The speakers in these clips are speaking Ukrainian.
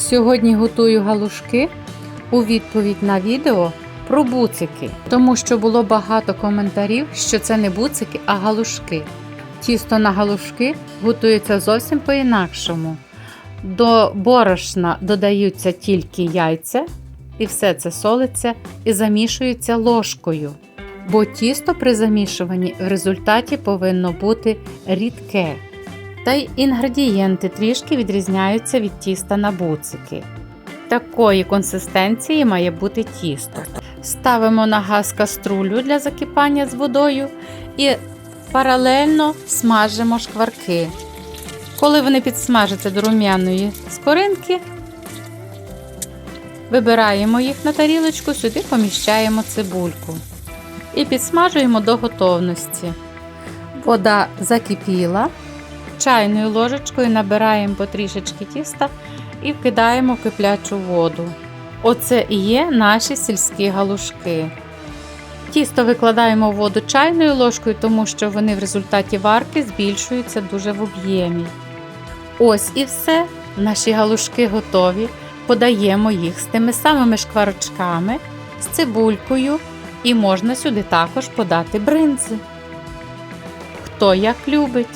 Сьогодні готую галушки у відповідь на відео про буцики, тому що було багато коментарів, що це не буцики, а галушки. Тісто на галушки готується зовсім по-інакшому. До борошна додаються тільки яйця, і все це солиться і замішується ложкою. Бо тісто при замішуванні в результаті повинно бути рідке. Та й інгредієнти трішки відрізняються від тіста на буцики. Такої консистенції має бути тісто. Ставимо на газ каструлю для закипання з водою і паралельно смажимо шкварки. Коли вони підсмажаться до рум'яної скоринки, вибираємо їх на тарілочку, сюди поміщаємо цибульку і підсмажуємо до готовності. Вода закипіла. Чайною ложечкою набираємо потрішечки тіста і вкидаємо в киплячу воду. Оце і є наші сільські галушки. Тісто викладаємо в воду чайною ложкою, тому що вони в результаті варки збільшуються дуже в об'ємі. Ось і все. Наші галушки готові. Подаємо їх з тими самими шкварочками, з цибулькою, і можна сюди також подати бринзи. Хто як любить.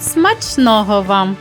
Смачного вам!